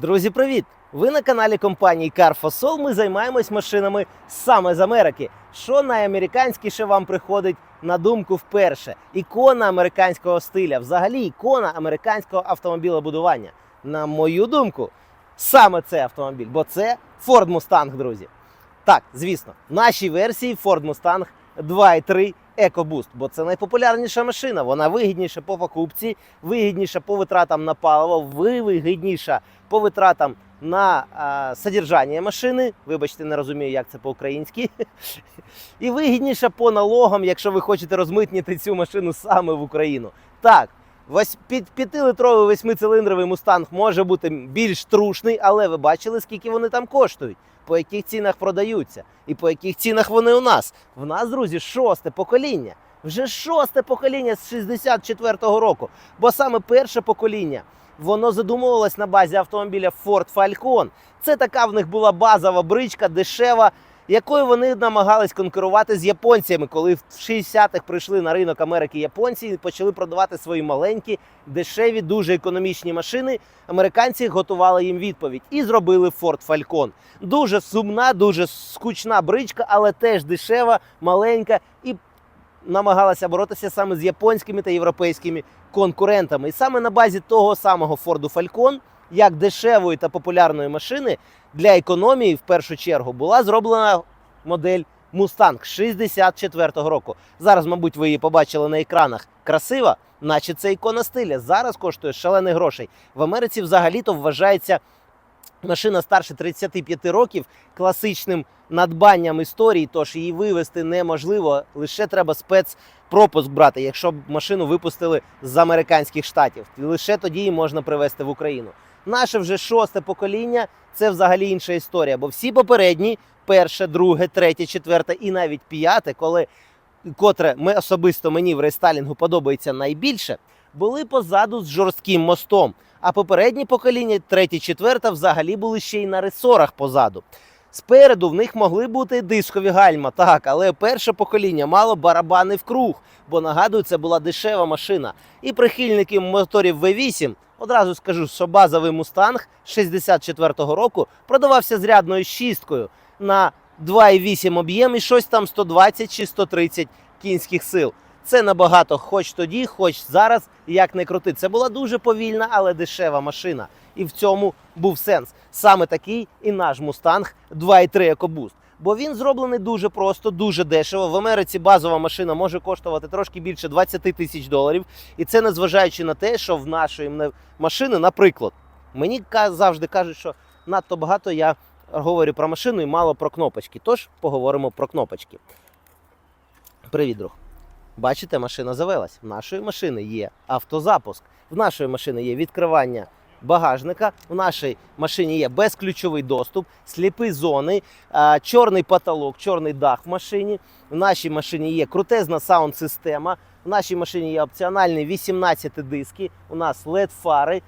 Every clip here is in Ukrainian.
Друзі, привіт! Ви на каналі компанії CarFosol. Ми займаємось машинами саме з Америки. Що найамериканськіше вам приходить на думку вперше? Ікона американського стиля, взагалі ікона американського автомобілебудування. На мою думку, саме цей автомобіль, бо це Ford Mustang, друзі. Так, звісно, в нашій версії Ford Mustang 2.3 EcoBoost, бо це найпопулярніша машина. Вона вигідніша по покупці, вигідніша по витратам на паливо, ви- вигідніша по витратам на содержання машини. Вибачте, не розумію, як це по-українськи. І вигідніша по налогам, якщо ви хочете розмитнити цю машину саме в Україну. Так, 5-литровий восьмициліндровий мустанг може бути більш трушний, але ви бачили, скільки вони там коштують, по яких цінах продаються і по яких цінах вони у нас. В нас, друзі, шосте покоління. Вже шосте покоління з 64-го року. Бо саме перше покоління воно задумувалось на базі автомобіля Ford Falcon. Це така в них була базова бричка, дешева, якою вони намагались конкурувати з японцями, коли в 60-х прийшли на ринок Америки японці і почали продавати свої маленькі, дешеві, дуже економічні машини. Американці готували їм відповідь і зробили Ford Falcon. Дуже сумна, дуже скучна бричка, але теж дешева, маленька і намагалася боротися саме з японськими та європейськими конкурентами. І саме на базі того самого Ford Falcon, як дешевої та популярної машини для економії, в першу чергу, була зроблена модель Mustang 64-го року. Зараз, мабуть, ви її побачили на екранах. Красива, наче це ікона стиля. Зараз коштує шалених грошей. В Америці взагалі-то вважається машина старше 35 років класичним надбанням історії, тож її вивезти неможливо. Лише треба спецпропуск брати, якщо б машину випустили з американських штатів. Лише тоді її можна привезти в Україну. Наше вже шосте покоління це взагалі інша історія, бо всі попередні, перше, друге, третє, четверте і навіть п'яте, коли котре ми особисто мені в рестайлінгу подобається найбільше, були позаду з жорстким мостом. А попередні покоління, третє, четверте, взагалі були ще й на ресорах позаду. Спереду в них могли бути дискові гальма, так, але перше покоління мало барабани в круг, бо нагадую, це була дешева машина. І прихильники моторів V8 одразу скажу, що базовий мустанг 64-го року продавався з рядною шісткою на 2,8 об'єм і щось там 120 чи 130 кінських сил. Це набагато, хоч тоді, хоч зараз, як не крути. Це була дуже повільна, але дешева машина. І в цьому був сенс. Саме такий і наш Мустанг 2.3 EcoBoost. Бо він зроблений дуже просто, дуже дешево. В Америці базова машина може коштувати трошки більше 20 тисяч доларів. І це незважаючи на те, що в нашої машини, наприклад, мені завжди кажуть, що надто багато я говорю про машину і мало про кнопочки. Тож поговоримо про кнопочки. Привіт, друг. Бачите, машина завелась. В нашої машини є автозапуск. В нашої машини є відкривання багажника. В нашій машині є безключовий доступ, сліпі зони, чорний потолок, чорний дах в машині. В нашій машині є крутезна саунд-система. В нашій машині є опціональні 18 диски. У нас led фари.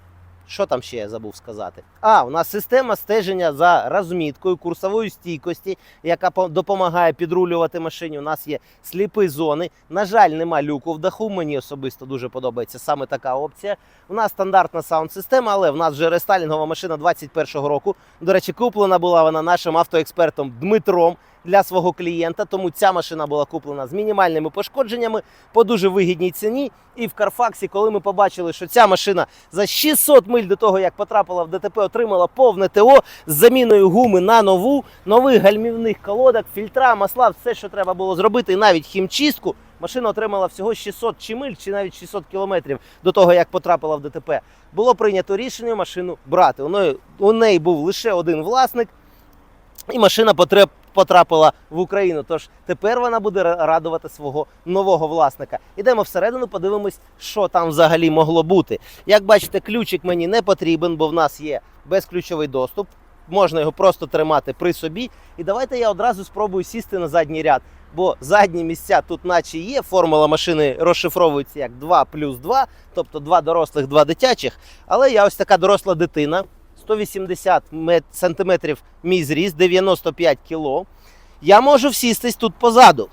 Що там ще я забув сказати? А, у нас система стеження за розміткою курсової стійкості, яка допомагає підрулювати машині. У нас є сліпі зони. На жаль, нема люку в даху. Мені особисто дуже подобається саме така опція. У нас стандартна саунд-система, але в нас вже рестайлінгова машина 21-го року. До речі, куплена була вона нашим автоекспертом Дмитром для свого клієнта. Тому ця машина була куплена з мінімальними пошкодженнями по дуже вигідній ціні. І в Карфаксі, коли ми побачили, що ця машина за 600 миль до того, як потрапила в ДТП, отримала повне ТО з заміною гуми на нову, нових гальмівних колодок, фільтра, масла, все, що треба було зробити, навіть хімчистку. Машина отримала всього 600 чи миль, чи навіть 600 кілометрів до того, як потрапила в ДТП. Було прийнято рішення машину брати. У неї, у неї був лише один власник, і машина потреб, потрапила в Україну. Тож тепер вона буде радувати свого нового власника. Ідемо всередину, подивимось, що там взагалі могло бути. Як бачите, ключик мені не потрібен, бо в нас є безключовий доступ. Можна його просто тримати при собі. І давайте я одразу спробую сісти на задній ряд. Бо задні місця тут, наче є. Формула машини розшифровується як 2 плюс 2, тобто 2 дорослих, 2 дитячих. Але я ось така доросла дитина. 180 сантиметрів мій зріст, 95 кіло. Я можу всістись тут позаду.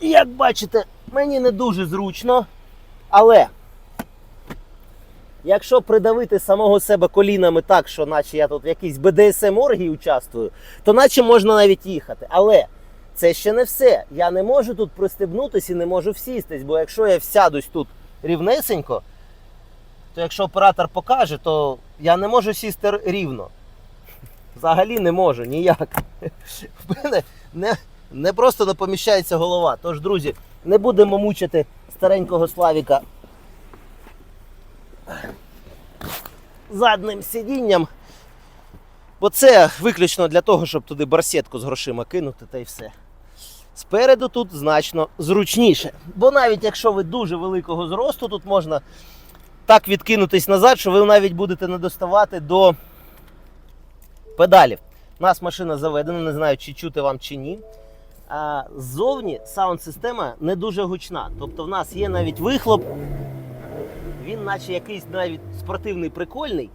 Як бачите, мені не дуже зручно, але Якщо придавити самого себе колінами так, що наче я тут в якійсь БДСМ оргії участвую, то наче можна навіть їхати. Але це ще не все. Я не можу тут пристебнутися і не можу всістись, бо якщо я всядусь тут рівнесенько, то якщо оператор покаже, то я не можу сісти рівно. Взагалі не можу ніяк. В мене не, не просто не поміщається голова. Тож, друзі, не будемо мучити старенького Славіка задним сидінням. Бо це виключно для того, щоб туди барсетку з грошима кинути та й все. Спереду тут значно зручніше. Бо навіть якщо ви дуже великого зросту, тут можна так відкинутись назад, що ви навіть будете не доставати до педалів. У нас машина заведена, не знаю, чи чути вам чи ні. А ззовні саунд-система не дуже гучна. Тобто в нас є навіть вихлоп, він наче якийсь навіть спортивний, прикольний,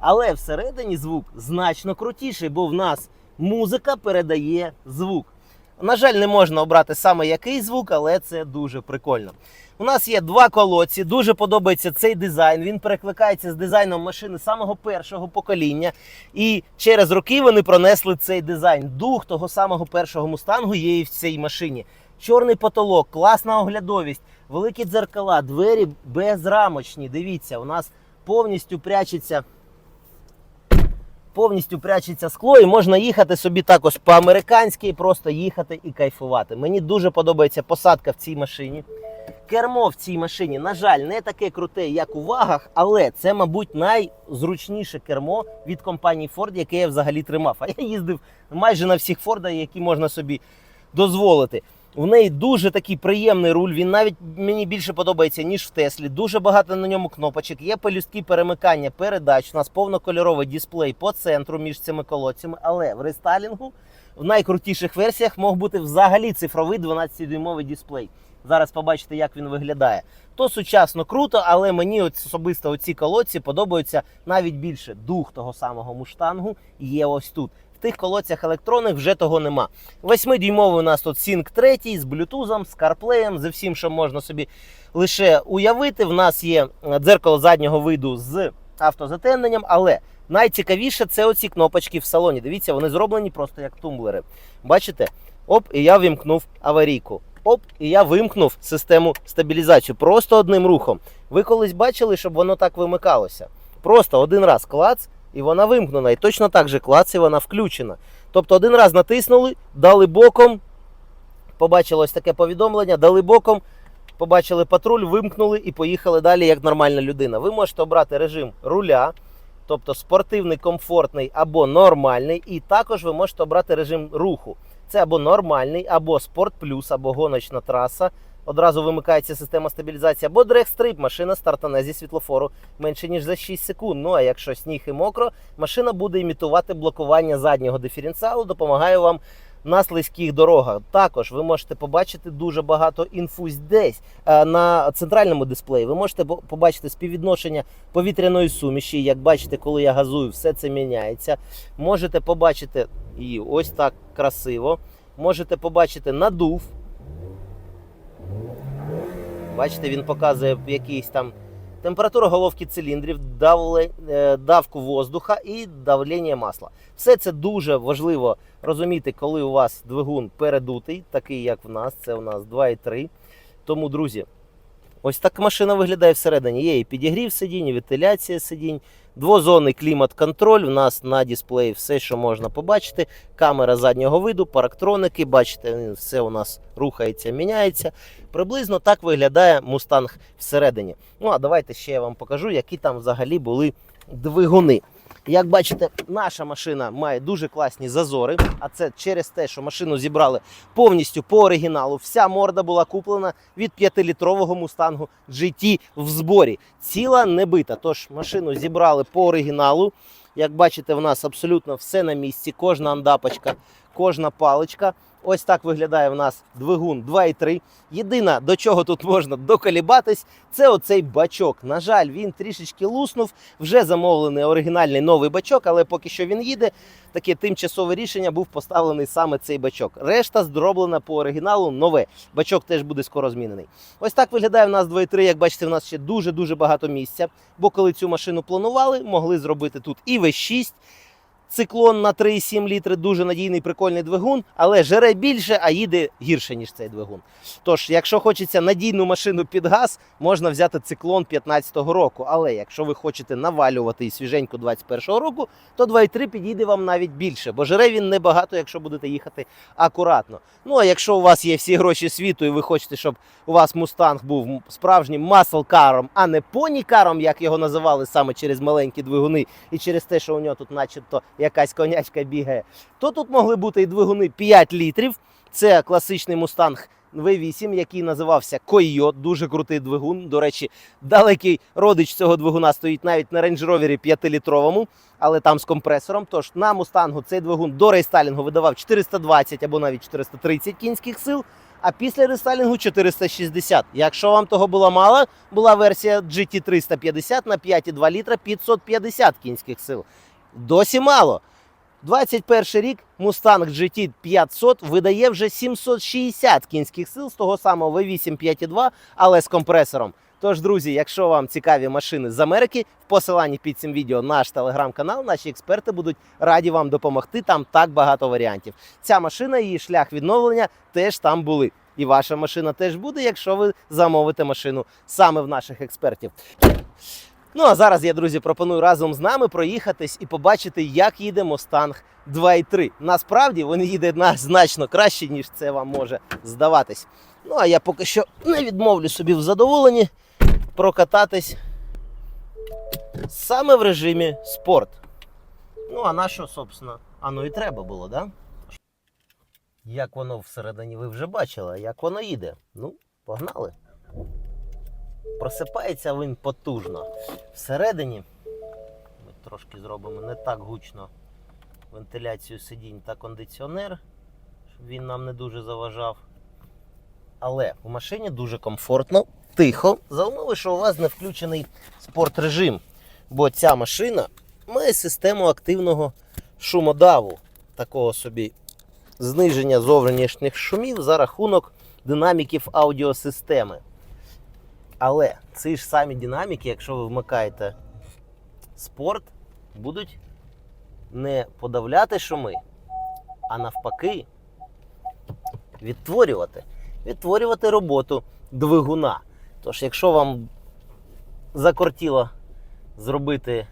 але всередині звук значно крутіший, бо в нас музика передає звук. На жаль, не можна обрати саме який звук, але це дуже прикольно. У нас є два колодці, дуже подобається цей дизайн. Він перекликається з дизайном машини самого першого покоління. І через роки вони пронесли цей дизайн. Дух того самого першого мустангу є і в цій машині. Чорний потолок, класна оглядовість, великі дзеркала, двері безрамочні. Дивіться, у нас повністю прячеться. Повністю прячеться скло, і можна їхати собі також по-американськи, просто їхати і кайфувати. Мені дуже подобається посадка в цій машині. Кермо в цій машині, на жаль, не таке круте, як у вагах, але це, мабуть, найзручніше кермо від компанії Ford, яке я взагалі тримав. А я їздив майже на всіх Фордах, які можна собі дозволити. В неї дуже такий приємний руль. Він навіть мені більше подобається, ніж в Теслі. Дуже багато на ньому кнопочок. Є пелюстки перемикання передач. У нас повнокольоровий дисплей по центру між цими колодцями. Але в рестайлінгу в найкрутіших версіях мог бути взагалі цифровий 12-дюймовий дисплей. Зараз побачите, як він виглядає. То сучасно круто, але мені особисто оці колодці подобаються навіть більше. Дух того самого муштангу є ось тут. В тих колодцях електронних вже того нема. 8-дюймовий у нас тут Sync 3 з блютузом, з CarPlay, з всім, що можна собі лише уявити. В нас є е, дзеркало заднього виду з автозатемненням, але найцікавіше це оці кнопочки в салоні. Дивіться, вони зроблені просто як тумблери. Бачите? Оп, і я вимкнув аварійку. Оп, і я вимкнув систему стабілізації. Просто одним рухом. Ви колись бачили, щоб воно так вимикалося? Просто один раз клац, і вона вимкнена. І точно так же клац, і вона включена. Тобто один раз натиснули, дали боком, побачилось таке повідомлення, дали боком, побачили патруль, вимкнули і поїхали далі як нормальна людина. Ви можете обрати режим руля, тобто спортивний, комфортний або нормальний, і також ви можете обрати режим руху. Це або нормальний, або спорт плюс, або гоночна траса. Одразу вимикається система стабілізації, або дрек-стрип, машина стартане зі світлофору менше ніж за 6 секунд. Ну а якщо сніг і мокро, машина буде імітувати блокування заднього диференціалу, допомагає вам на слизьких дорогах. Також ви можете побачити дуже багато інфу десь е, на центральному дисплеї. Ви можете побачити співвідношення повітряної суміші. Як бачите, коли я газую, все це міняється. Можете побачити і ось так красиво. Можете побачити надув. Бачите, він показує якийсь там температуру головки циліндрів, е, давку воздуха і давлення масла. Все це дуже важливо розуміти, коли у вас двигун передутий, такий як в нас. Це у нас 2,3. Тому, друзі, ось так машина виглядає всередині. Є і підігрів сидінь, і вентиляція сидінь, двозонний клімат-контроль. У нас на дисплеї все, що можна побачити. Камера заднього виду, парактроники. Бачите, все у нас рухається, міняється. Приблизно так виглядає мустанг всередині. Ну а давайте ще я вам покажу, які там взагалі були двигуни. Як бачите, наша машина має дуже класні зазори, а це через те, що машину зібрали повністю по оригіналу. Вся морда була куплена від 5-літрового мустангу GT в зборі. Ціла не бита. Тож машину зібрали по оригіналу. Як бачите, в нас абсолютно все на місці, кожна андапочка кожна паличка. Ось так виглядає в нас двигун 2,3. Єдине, до чого тут можна доколібатись, це оцей бачок. На жаль, він трішечки луснув. Вже замовлений оригінальний новий бачок, але поки що він їде. Таке тимчасове рішення був поставлений саме цей бачок. Решта зроблена по оригіналу нове. Бачок теж буде скоро змінений. Ось так виглядає в нас 2,3. Як бачите, в нас ще дуже дуже багато місця. Бо коли цю машину планували, могли зробити тут і V6. Циклон на 3,7 літри, дуже надійний прикольний двигун, але жере більше, а їде гірше, ніж цей двигун. Тож, якщо хочеться надійну машину під газ, можна взяти циклон 15-го року. Але якщо ви хочете навалювати і свіженьку 21-го року, то 2,3 підійде вам навіть більше, бо жере він небагато, якщо будете їхати акуратно. Ну а якщо у вас є всі гроші світу, і ви хочете, щоб у вас мустанг був справжнім маслкаром, а не понікаром, як його називали саме через маленькі двигуни, і через те, що у нього тут, начебто, якась конячка бігає, то тут могли бути і двигуни 5 літрів. Це класичний мустанг V8, який називався Койот, дуже крутий двигун. До речі, далекий родич цього двигуна стоїть навіть на Range Rover 5-літровому, але там з компресором. Тож на мустангу цей двигун до рейстайлінгу видавав 420 або навіть 430 кінських сил. А після рестайлінгу 460. Якщо вам того було мало, була версія GT 350 на 5,2 літра 550 кінських сил. Досі мало. 21 рік Mustang GT 500 видає вже 760 кінських сил з того самого V8 5.2, але з компресором. Тож, друзі, якщо вам цікаві машини з Америки, в посиланні під цим відео наш телеграм-канал, наші експерти будуть раді вам допомогти. Там так багато варіантів. Ця машина, її шлях відновлення теж там були. І ваша машина теж буде, якщо ви замовите машину саме в наших експертів. Ну а зараз я, друзі, пропоную разом з нами проїхатись і побачити, як їде Mustang 2.3. Насправді він їде значно краще, ніж це вам може здаватись. Ну а я поки що не відмовлю собі в задоволенні прокататись саме в режимі спорт. Ну, а на що, собственно, оно і треба було, да? Як воно всередині ви вже бачили, як воно їде. Ну, погнали. Просипається він потужно. Всередині ми трошки зробимо не так гучно вентиляцію сидінь та кондиціонер, щоб він нам не дуже заважав. Але в машині дуже комфортно, тихо, за умови, що у вас не включений спорт-режим. Бо ця машина має систему активного шумодаву, такого собі зниження зовнішніх шумів за рахунок динаміків аудіосистеми. Але ці ж самі динаміки, якщо ви вмикаєте спорт, будуть не подавляти шуми, а навпаки, відтворювати. Відтворювати роботу двигуна. Тож, якщо вам закортіло зробити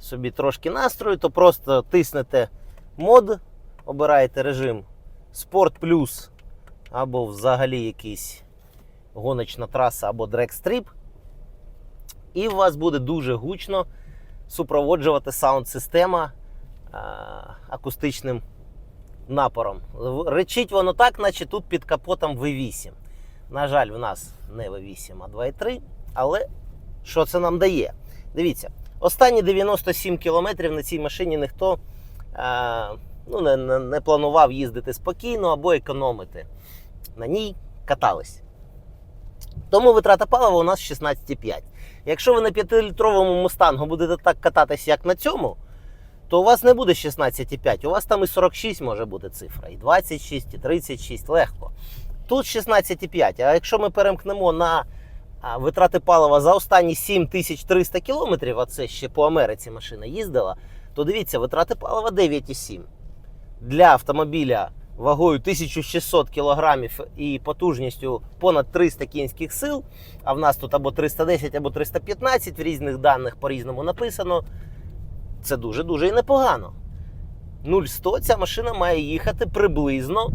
собі трошки настрою, то просто тиснете мод, обираєте режим Sport Plus або взагалі якийсь гоночна траса або дрек-стріп, і у вас буде дуже гучно супроводжувати саунд-система акустичним напором. Речить воно так, наче тут під капотом V8. На жаль, в нас не V8, а 2.3. Але що це нам дає? Дивіться, останні 97 кілометрів на цій машині ніхто а, ну, не, не, не планував їздити спокійно або економити. На ній катались. Тому витрата палива у нас 16,5. Якщо ви на 5-літровому мустангу будете так кататися, як на цьому, то у вас не буде 16,5. У вас там і 46 може бути цифра, і 26, і 36 легко. Тут 16,5. А якщо ми перемкнемо на витрати палива за останні 7300 кілометрів, а це ще по Америці машина їздила, то дивіться, витрати палива 9,7. Для автомобіля вагою 1600 кг і потужністю понад 300 кінських сил, а в нас тут або 310, або 315, в різних даних по-різному написано. Це дуже-дуже і непогано. 0-100 ця машина має їхати приблизно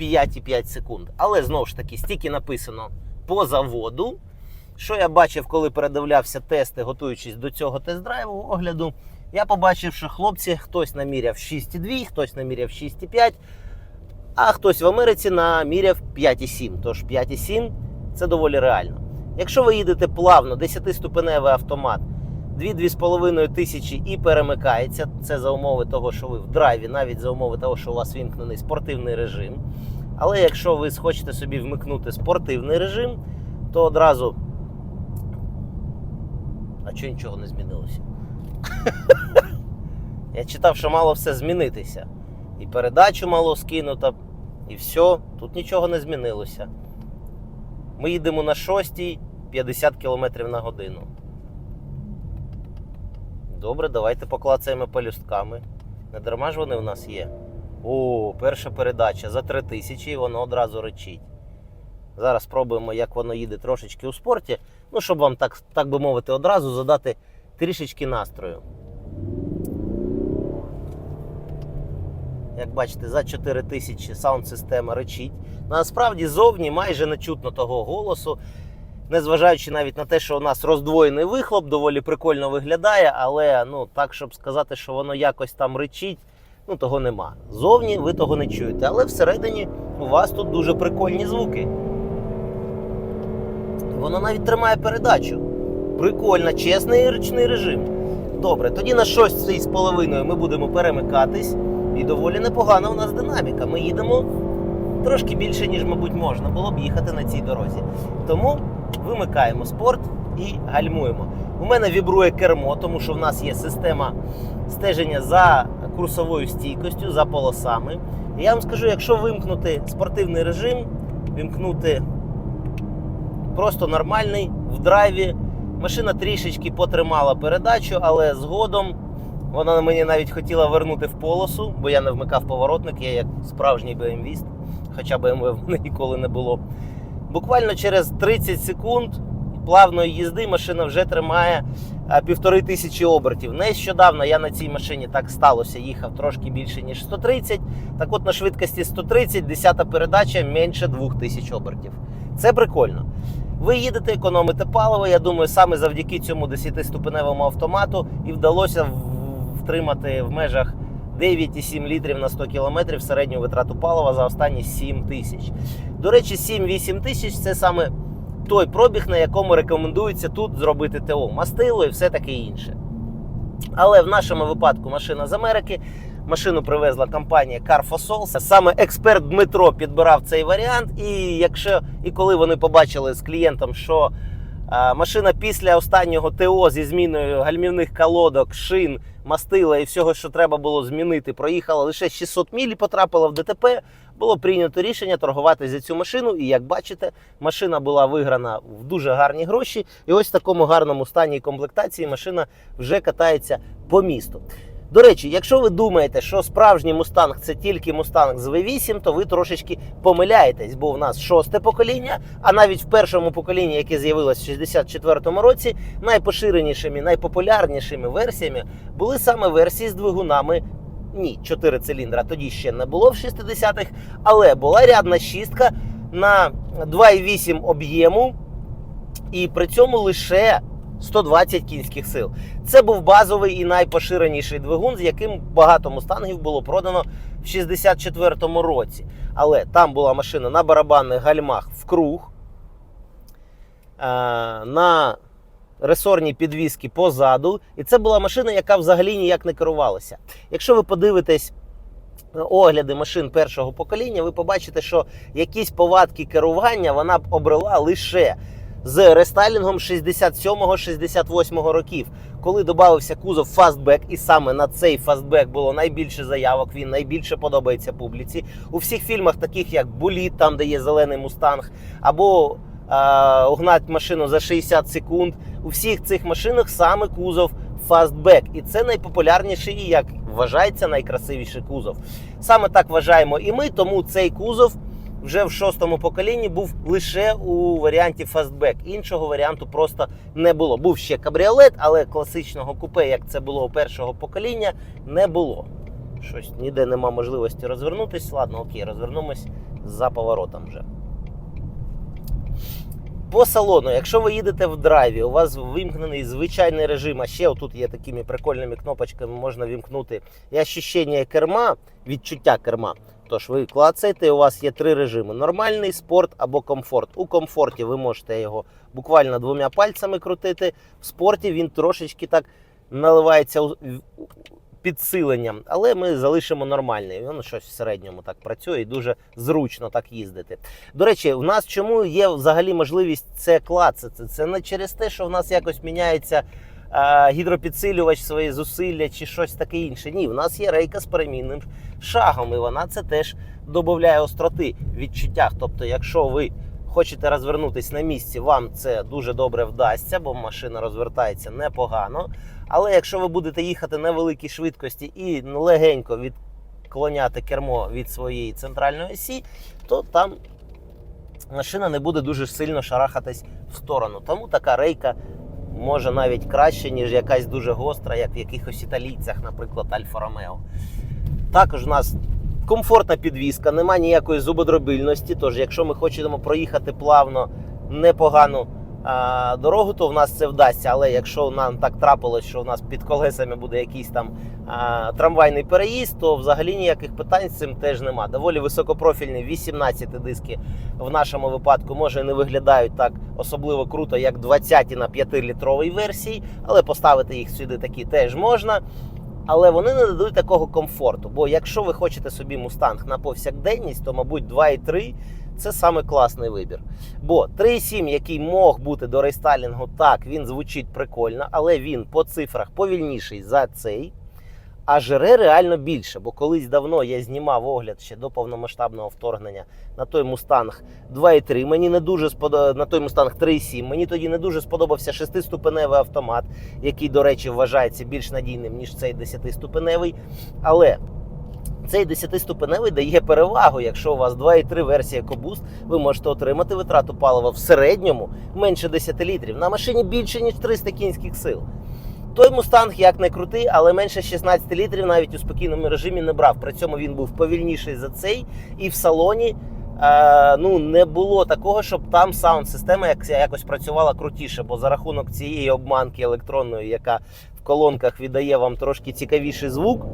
5,5 секунд. Але знову ж таки, стільки написано по заводу. Що я бачив, коли передивлявся тести, готуючись до цього тест-драйву огляду, я побачив, що хлопці хтось наміряв 6,2, хтось наміряв 6,5, а хтось в Америці наміряв 5,7. Тож 5,7 це доволі реально. Якщо ви їдете плавно, 10-ступеневий автомат 2-2,5 тисячі і перемикається. Це за умови того, що ви в драйві, навіть за умови того, що у вас вімкнений спортивний режим. Але якщо ви схочете собі вмикнути спортивний режим, то одразу. А чого нічого не змінилося? Я читав, що мало все змінитися. І передачу мало скинуто, і все, тут нічого не змінилося. Ми їдемо на 6 50 км на годину. Добре, давайте поклацаємо пелюстками. Не дарма ж вони в нас є. О, перша передача за 3000 і воно одразу речить. Зараз спробуємо, як воно їде трошечки у спорті. Ну, щоб вам, так, так би мовити, одразу задати трішечки настрою. Як бачите, за 4000 саунд-система речить. Насправді зовні майже не чутно того голосу. Незважаючи навіть на те, що у нас роздвоєний вихлоп, доволі прикольно виглядає, але ну так, щоб сказати, що воно якось там речить, ну того нема. Зовні ви того не чуєте, але всередині у вас тут дуже прикольні звуки. Воно навіть тримає передачу. Прикольно, чесний ручний режим. Добре, тоді на 6,5 ми будемо перемикатись. І доволі непогана у нас динаміка. Ми їдемо трошки більше, ніж, мабуть, можна було б їхати на цій дорозі. Тому вимикаємо спорт і гальмуємо. У мене вібрує кермо, тому що в нас є система стеження за курсовою стійкостю, за полосами. І я вам скажу, якщо вимкнути спортивний режим, вимкнути просто нормальний в драйві, машина трішечки потримала передачу, але згодом вона мені навіть хотіла вернути в полосу, бо я не вмикав поворотник, я як справжній БМВіст, хоча BMW в мене ніколи не було. Буквально через 30 секунд плавної їзди машина вже тримає півтори тисячі обертів. Нещодавно я на цій машині так сталося, їхав трошки більше, ніж 130. Так от на швидкості 130, 10 передача менше 2000 обертів. Це прикольно. Ви їдете, економите паливо. Я думаю, саме завдяки цьому 10-ступеневому автомату і вдалося втримати в межах 9,7 літрів на 100 кілометрів середню витрату палива за останні 7 тисяч. До речі, 7-8 тисяч це саме той пробіг, на якому рекомендується тут зробити ТО, мастило і все таке інше. Але в нашому випадку машина з Америки. Машину привезла компанія Carfosol. Саме експерт Дмитро підбирав цей варіант. І якщо і коли вони побачили з клієнтом, що машина після останнього ТО зі зміною гальмівних колодок, шин, мастила і всього, що треба було змінити, проїхала лише 600 міль і потрапила в ДТП, було прийнято рішення торгувати за цю машину. І як бачите, машина була виграна в дуже гарні гроші. І ось в такому гарному стані і комплектації машина вже катається по місту. До речі, якщо ви думаєте, що справжній мустанг це тільки мустанг з V8, то ви трошечки помиляєтесь, бо в нас шосте покоління, а навіть в першому поколінні, яке з'явилось в 64-му році, найпоширенішими, найпопулярнішими версіями були саме версії з двигунами. Ні, 4 циліндра тоді ще не було в 60-х, але була рядна шістка на 2,8 об'єму, і при цьому лише 120 кінських сил. Це був базовий і найпоширеніший двигун, з яким багато мустангів було продано в 64-му році. Але там була машина на барабанних гальмах в круг, е, на ресорній підвіски позаду. І це була машина, яка взагалі ніяк не керувалася. Якщо ви подивитесь огляди машин першого покоління, ви побачите, що якісь повадки керування вона б обрела лише з рестайлінгом 67-68 років, коли додався кузов фастбек, і саме на цей фастбек було найбільше заявок. Він найбільше подобається публіці. У всіх фільмах, таких як Буліт, там де є зелений мустанг, або е, угнать машину за 60 секунд. У всіх цих машинах саме кузов фастбек, і це найпопулярніший і як вважається найкрасивіший кузов. Саме так вважаємо і ми, тому цей кузов вже в шостому поколінні був лише у варіанті фастбек. Іншого варіанту просто не було. Був ще кабріолет, але класичного купе, як це було у першого покоління, не було. Щось ніде нема можливості розвернутись. Ладно, окей, розвернемось за поворотом вже. По салону, якщо ви їдете в драйві, у вас вимкнений звичайний режим, а ще отут є такими прикольними кнопочками, можна вімкнути і ощущення керма, відчуття керма. Тож ви клацаєте, у вас є три режими: нормальний, спорт або комфорт. У комфорті ви можете його буквально двома пальцями крутити. В спорті він трошечки так наливається підсиленням, але ми залишимо нормальний. Воно щось в середньому так працює і дуже зручно так їздити. До речі, в нас чому є взагалі можливість це клацати? Це не через те, що в нас якось міняється гідропідсилювач свої зусилля чи щось таке інше. Ні, в нас є рейка з перемінним шагом, і вона це теж додає остроти в відчуттях. Тобто, якщо ви хочете розвернутись на місці, вам це дуже добре вдасться, бо машина розвертається непогано. Але якщо ви будете їхати на великій швидкості і легенько відклоняти кермо від своєї центральної осі, то там машина не буде дуже сильно шарахатись в сторону. Тому така рейка може навіть краще, ніж якась дуже гостра, як в якихось італійцях, наприклад, Альфа Ромео. Також у нас комфортна підвізка, немає ніякої зубодробильності. Тож, якщо ми хочемо проїхати плавно непогану дорогу, то в нас це вдасться. Але якщо нам так трапилось, що у нас під колесами буде якийсь там трамвайний переїзд, то взагалі ніяких питань з цим теж нема. Доволі високопрофільні 18 диски в нашому випадку може не виглядають так особливо круто, як 20 на 5-літровій версії, але поставити їх сюди такі теж можна. Але вони не дадуть такого комфорту. Бо якщо ви хочете собі мустанг на повсякденність, то, мабуть, 2,3 це саме класний вибір. Бо 3,7, який мог бути до рейстайлінгу, так, він звучить прикольно, але він по цифрах повільніший за цей. А жре реально більше, бо колись давно я знімав огляд ще до повномасштабного вторгнення на той мустанг 2.3. Мені не дуже сподобався на той мустанг 3.7. Мені тоді не дуже сподобався шестиступеневий автомат, який, до речі, вважається більш надійним ніж цей 10-ступеневий. Але цей 10-ступеневий дає перевагу. Якщо у вас 2.3 версія EcoBoost, ви можете отримати витрату палива в середньому менше 10 літрів. На машині більше ніж 300 кінських сил. Той мустанг як не крутий, але менше 16 літрів навіть у спокійному режимі не брав. При цьому він був повільніший за цей, і в салоні е, ну, не було такого, щоб там саунд-система якось працювала крутіше, бо за рахунок цієї обманки електронної, яка в колонках віддає вам трошки цікавіший звук.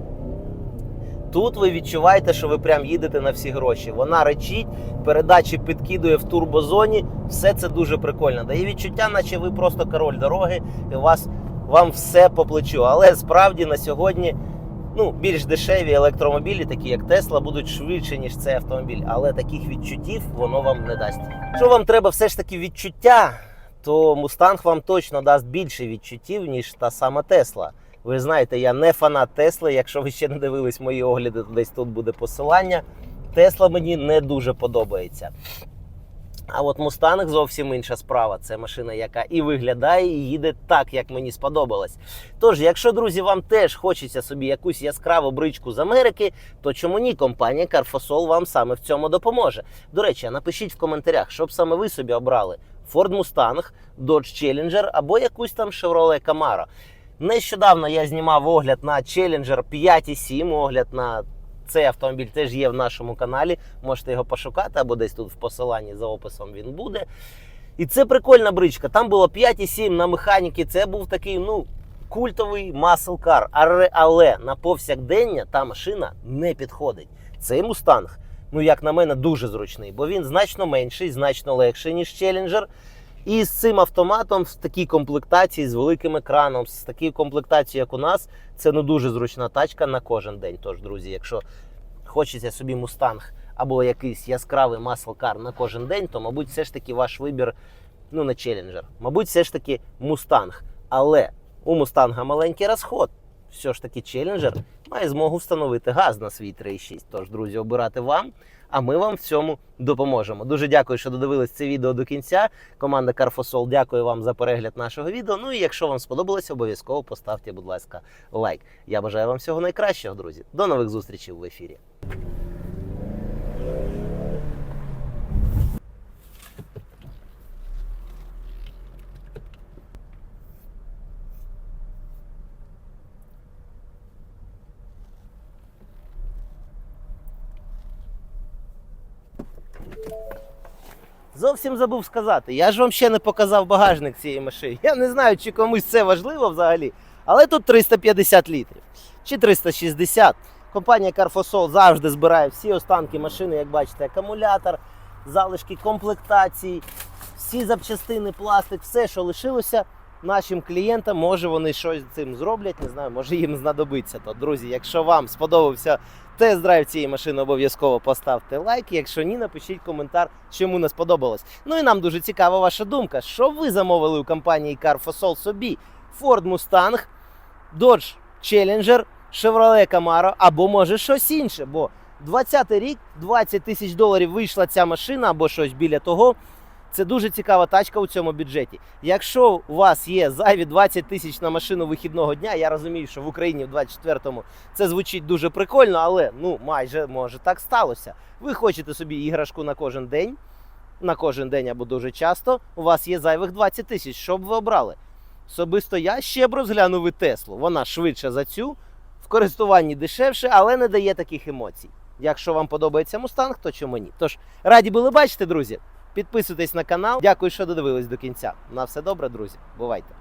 Тут ви відчуваєте, що ви прям їдете на всі гроші. Вона речить, передачі підкидує в турбозоні. Все це дуже прикольно. Дає відчуття, наче ви просто король дороги, і у вас вам все по плечу. Але справді на сьогодні ну, більш дешеві електромобілі, такі як Тесла, будуть швидше, ніж цей автомобіль. Але таких відчуттів воно вам не дасть. Якщо вам треба все ж таки відчуття, то Мустанг вам точно дасть більше відчуттів, ніж та сама Тесла. Ви знаєте, я не фанат Тесли. Якщо ви ще не дивились мої огляди, то десь тут буде посилання. Тесла мені не дуже подобається. А от Мустанг зовсім інша справа. Це машина, яка і виглядає, і їде так, як мені сподобалось. Тож, якщо, друзі, вам теж хочеться собі якусь яскраву бричку з Америки, то чому ні? Компанія Carfosol вам саме в цьому допоможе. До речі, напишіть в коментарях, щоб саме ви собі обрали Ford Mustang, Dodge Challenger або якусь там Chevrolet Camaro. Нещодавно я знімав огляд на Challenger 5.7, огляд на цей автомобіль теж є в нашому каналі. Можете його пошукати або десь тут в посиланні за описом він буде. І це прикольна бричка. Там було 5,7 на механіки. Це був такий, ну, культовий car. Але, на повсякдення та машина не підходить. Цей мустанг, ну як на мене, дуже зручний, бо він значно менший, значно легший, ніж Challenger. І з цим автоматом в такій комплектації з великим екраном, з такою комплектацією, як у нас, це ну дуже зручна тачка на кожен день. Тож, друзі, якщо хочеться собі мустанг або якийсь яскравий маслкар на кожен день, то, мабуть, все ж таки ваш вибір ну, не челенджер. Мабуть, все ж таки мустанг. Але у мустанга маленький розход. Все ж таки, челенджер має змогу встановити газ на свій 3.6. Тож, друзі, обирати вам. А ми вам в цьому допоможемо. Дуже дякую, що додивились це відео до кінця. Команда Carfosol дякую вам за перегляд нашого відео. Ну і якщо вам сподобалось, обов'язково поставте, будь ласка, лайк. Я бажаю вам всього найкращого, друзі. До нових зустрічей в ефірі. Зовсім забув сказати. Я ж вам ще не показав багажник цієї машини. Я не знаю, чи комусь це важливо взагалі. Але тут 350 літрів. Чи 360. Компанія Carfosol завжди збирає всі останки машини, як бачите, акумулятор, залишки комплектацій, всі запчастини, пластик, все, що лишилося нашим клієнтам, може вони щось цим зроблять, не знаю, може їм знадобиться. То, друзі, якщо вам сподобався тест-драйв цієї машини, обов'язково поставте лайк. Якщо ні, напишіть коментар, чому не сподобалось. Ну і нам дуже цікава ваша думка. Що ви замовили у компанії Carfosol собі? Ford Mustang, Dodge Challenger, Chevrolet Camaro або може щось інше. Бо 20 рік, 20 тисяч доларів вийшла ця машина або щось біля того. Це дуже цікава тачка у цьому бюджеті. Якщо у вас є зайві 20 тисяч на машину вихідного дня, я розумію, що в Україні в 24-му це звучить дуже прикольно, але ну майже може так сталося. Ви хочете собі іграшку на кожен день, на кожен день або дуже часто. У вас є зайвих 20 тисяч. Що б ви обрали? Особисто я ще б розглянув і Теслу. Вона швидше за цю, в користуванні дешевше, але не дає таких емоцій. Якщо вам подобається Мустанг, то чому ні? Тож раді були бачити, друзі. Підписуйтесь на канал. Дякую, що додивились до кінця. На все добре, друзі. Бувайте!